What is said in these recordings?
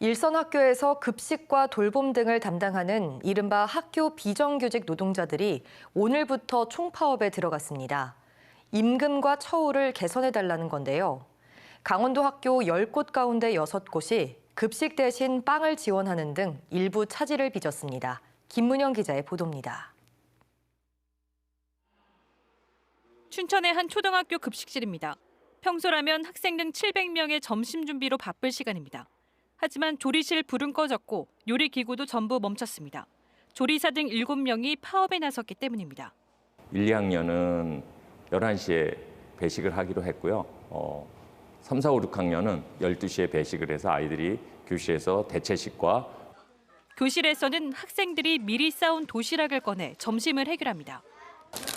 일선 학교에서 급식과 돌봄 등을 담당하는 이른바 학교 비정규직 노동자들이 오늘부터 총파업에 들어갔습니다. 임금과 처우를 개선해달라는 건데요. 강원도 학교 10곳 가운데 6곳이 급식 대신 빵을 지원하는 등 일부 차질을 빚었습니다. 김문영 기자의 보도입니다. 춘천의 한 초등학교 급식실입니다. 평소라면 학생 등 700명의 점심 준비로 바쁠 시간입니다. 하지만 조리실 불은 꺼졌고 요리 기구도 전부 멈췄습니다. 조리사 등 7명이 파업에 나섰기 때문입니다. 1, 2학년은 11시에 배식을 하기로 했고요. 어, 3, 4, 5, 6학년은 12시에 배식을 해서 아이들이 교실에서 대체식과 교실에서는 학생들이 미리 싸온 도시락을 꺼내 점심을 해결합니다.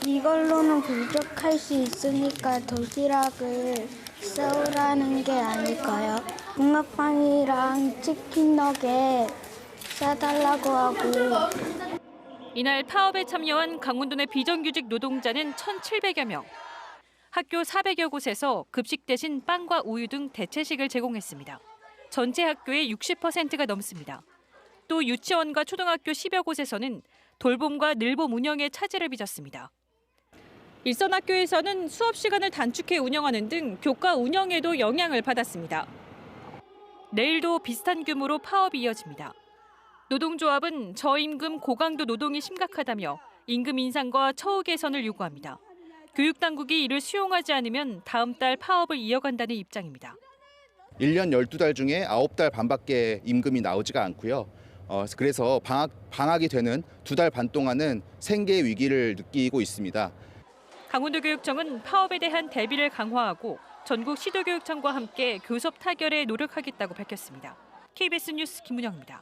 이걸로는 부족할 수 있으니까 도시락을 싸우라는 게 아닐까요? 붕어빵이랑 치킨 너겟 싸달라고 하고 이날 파업에 참여한 강원도 내 비정규직 노동자는 1,700여 명. 학교 400여 곳에서 급식 대신 빵과 우유 등 대체식을 제공했습니다. 전체 학교의 60%가 넘습니다. 또 유치원과 초등학교 10여 곳에서는 돌봄과 늘봄 운영에 차질을 빚었습니다. 일선 학교에서는 수업 시간을 단축해 운영하는 등 교과 운영에도 영향을 받았습니다. 내일도 비슷한 규모로 파업이 이어집니다. 노동조합은 저임금 고강도 노동이 심각하다며 임금 인상과 처우 개선을 요구합니다. 교육당국이 이를 수용하지 않으면 다음 달 파업을 이어간다는 입장입니다. 1년 12달 중에 9달 반밖에 임금이 나오지가 않고요. 어, 그래서 방학, 방학이 되는 두 달 반 동안은 생계 위기를 느끼고 있습니다. 강원도교육청은 파업에 대한 대비를 강화하고 전국 시도교육청과 함께 교섭 타결에 노력하겠다고 밝혔습니다. KBS 뉴스 김문영입니다.